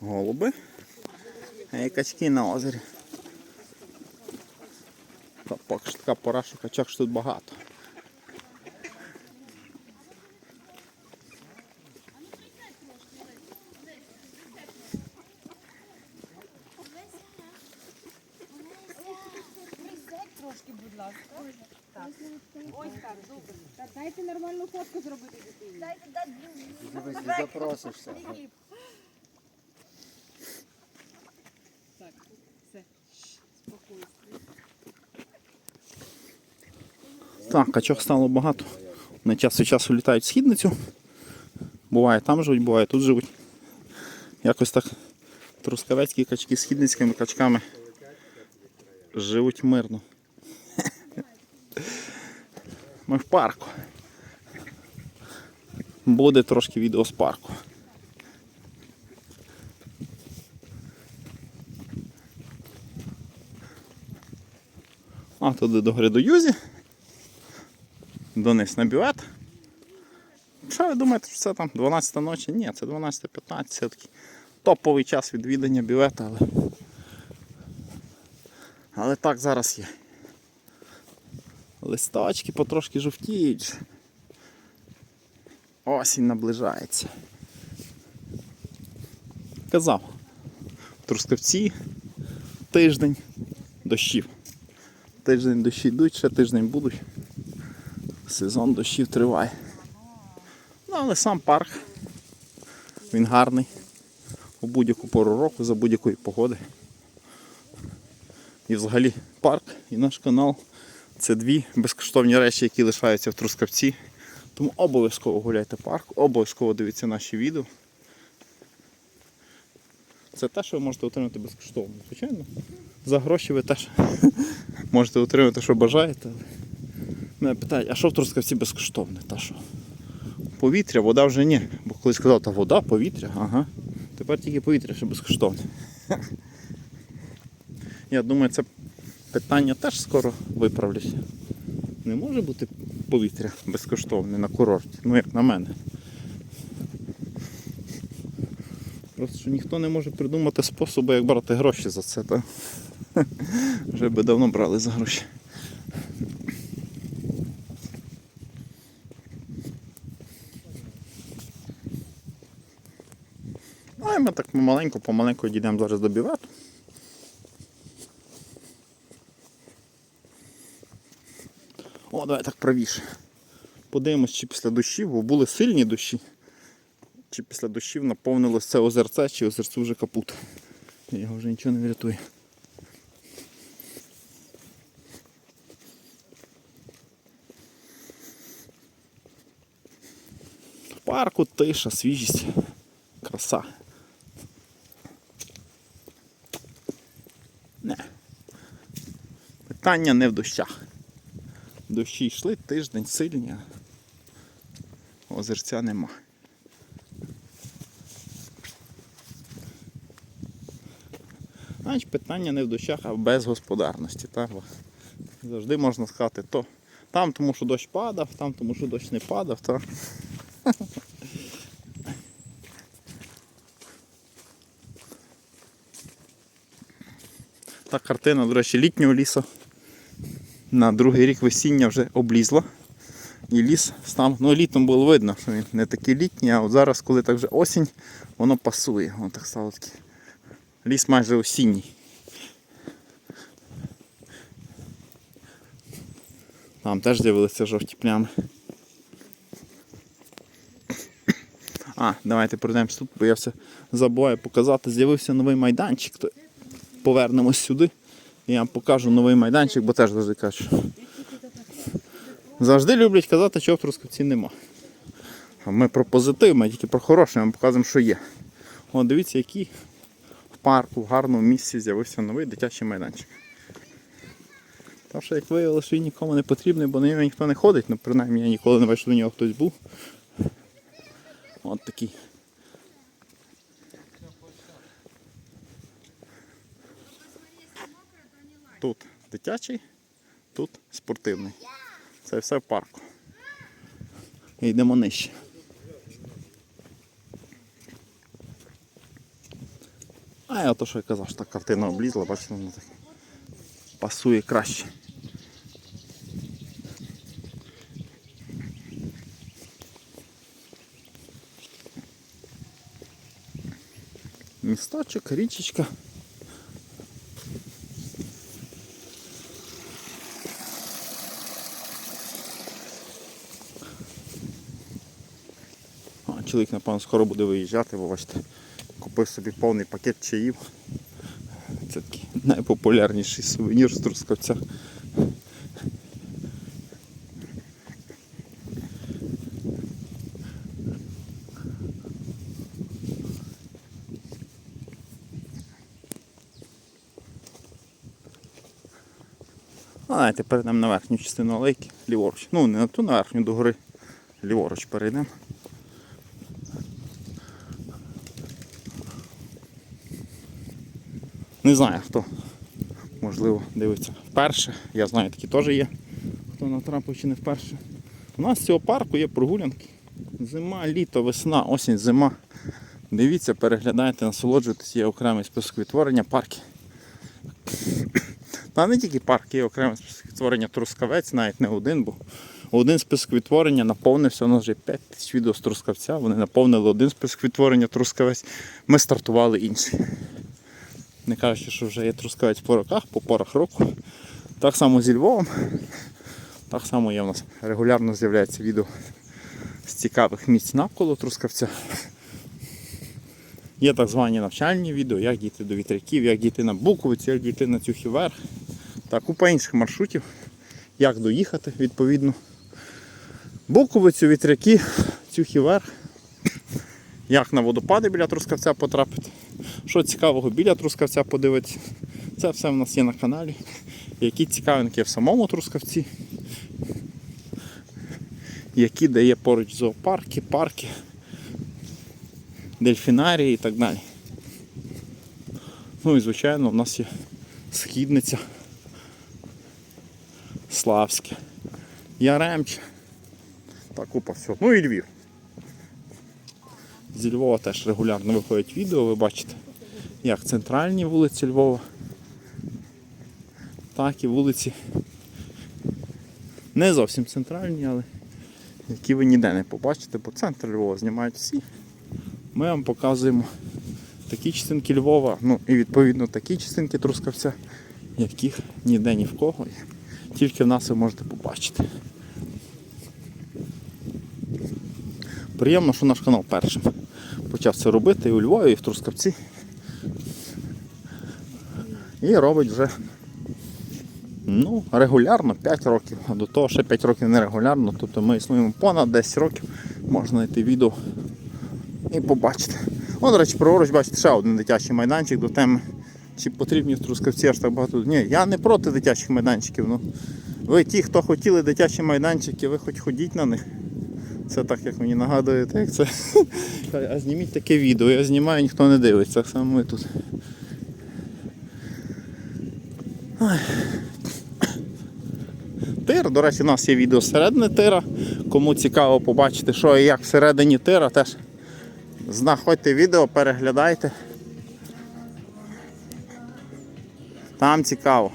голуби. І качки на озері. Та поки що така пора, що качок ж тут багато. Трошки, будь ласка. Так. Ось так, добре. Дайте нормальну фотку зробити дитині. Дивись, не запросишся. Так, все. Спокійно. Так, качок стало багато. Вони час від часу літають в східницю. Буває там живуть, буває тут живуть. Якось так трускавецькі качки з східницькими качками живуть мирно. Ми в парку. Буде трошки відео з парку. А туди до гори до Юзі. Дониз на бювет. Що ви думаєте, що це там 12 ночі? Ні, це 12-15, це такий топовий час відвідання бювета, але. Але так зараз є. Листочки потрошки жовтіють. Осінь наближається. Казав. В Трускавці тиждень дощів. Тиждень дощі йдуть, ще тиждень будуть. Сезон дощів триває. Ну, але сам парк. Він гарний. У будь-яку пору року, за будь-якої погоди. І взагалі парк і наш канал це дві безкоштовні речі, які лишаються в Трускавці. Тому обов'язково гуляйте парк, обов'язково дивіться наші відео. Це те, що ви можете отримати безкоштовно. Звичайно. За гроші ви теж можете отримати, що бажаєте. Мене питають, а що в Трускавці безкоштовне? Та що? Повітря, вода вже ні. Бо колись сказав, та вода, повітря, ага. Тепер тільки повітря ще безкоштовне. Я думаю, це питання теж скоро виправлять. Не може бути повітря безкоштовне на курорті, ну як на мене. Просто що ніхто не може придумати способу, як брати гроші за це, та? Вже би давно брали за гроші. Ми так помаленьку, помаленьку дійдемо зараз до бювету. О, давай так правіше. Подивимось, чи після дощів, бо були сильні дощі. Чи після дощів наповнилось це озерце, чи озерцю вже капут. Його вже нічого не врятує. В парку тиша, свіжість, краса. Не. Питання не в дощах. Дощі йшли тиждень сильні, а озерця нема. Значить, питання не в дощах, а в безгосподарності. Так? Завжди можна сказати, то там тому, що дощ падав, там тому, що дощ не падав. Так? Та картина, до речі, літнього лісу. На другий рік весіння вже облізла. І ліс став, ну літом було видно, що він не такий літній, а от зараз, коли так вже осінь, воно пасує. Воно так стало таке. Ліс майже осінній. Там теж з'явилися жовті плями. А, давайте пройдемось тут, бо я все забуваю показати. З'явився новий майданчик. То Повернемось сюди. Я вам покажу новий майданчик, бо теж завжди кажу. Завжди люблять казати, що в Трускавці нема. А ми про позитив, ми тільки про хороше, ми показуємо, що є. О, дивіться, який в парку, в гарному місці з'явився новий дитячий майданчик. Тому що, як виявилося, він нікому не потрібний, бо на нього ніхто не ходить, ну принаймні я ніколи не бачив, що до нього хтось був. От такий. Тут дитячий, тут спортивний. Це все в парку. І йдемо нижче. А я то, що я казав, що та картина облізла, бачите, вона так пасує краще. Місточок, річечка. Чоловік, напевно, скоро буде виїжджати, бачите, купив собі повний пакет чаїв. Це такий найпопулярніший сувенір з Трускавця. А давайте перейдемо на верхню частину алейки, ліворуч. Ну, не на ту на верхню до гори. Ліворуч перейдемо. Не знаю хто. Можливо, дивиться вперше. Я знаю, такі теж є. Хто натрапив чи не вперше. У нас з цього парку є прогулянки. Зима, літо, весна, осінь, зима. Дивіться, переглядайте, насолоджуйтесь, є окремий список відтворення парки. Та не тільки парк, є окремий список відтворення Трускавець, навіть не один, бо один список відтворення наповнився, у нас вже 5 тисяч відео з Трускавця, вони наповнили один список відтворення Трускавець, ми стартували інший. Не кажучи, що вже є Трускавець по роках, по порах року. Так само зі Львовом. Так само є у нас регулярно з'являється відео з цікавих місць навколо Трускавця. Є так звані навчальні відео, як дійти до вітряків, як дійти на Буковицю, як дійти на Цюхіверх. Та купа інших маршрутів, як доїхати відповідно. Буковицю, вітряки, Цюхіверх. Як на водопади біля Трускавця потрапити. Що цікавого біля Трускавця подивитися. Це все в нас є на каналі. Які цікавинки в самому Трускавці. Які дає поруч зоопарки, парки, дельфінарії і так далі. Ну і звичайно у нас є східниця. Славське. Яремч. Та купа всього. Ну і Львів. Зі Львова теж регулярно виходять відео, ви бачите, як центральні вулиці Львова, так і вулиці не зовсім центральні, але які ви ніде не побачите, бо центр Львова знімають всі. Ми вам показуємо такі частинки Львова, ну і відповідно такі частинки Трускавця, яких ніде ні в кого. Тільки в нас ви можете побачити. Приємно, що наш канал першим почав це робити і у Львові, і в Трускавці. І робить вже ну, регулярно 5 років, а до того ще 5 років нерегулярно. Тобто ми існуємо понад 10 років, можна знайти відео і побачити. О, до речі, праворуч бачите ще один дитячий майданчик до теми. Чи потрібні в Трускавці аж так багато. Ні, я не проти дитячих майданчиків. Ну, ви ті, хто хотіли дитячі майданчики, ви хоч ходіть на них. Це так, як мені нагадуєте, як це. А зніміть таке відео, я знімаю, ніхто не дивиться, так само ми тут. Тир, до речі, у нас є відео зсередини тира. Кому цікаво побачити, що і як всередині тира, теж знаходьте відео, переглядайте. Там цікаво.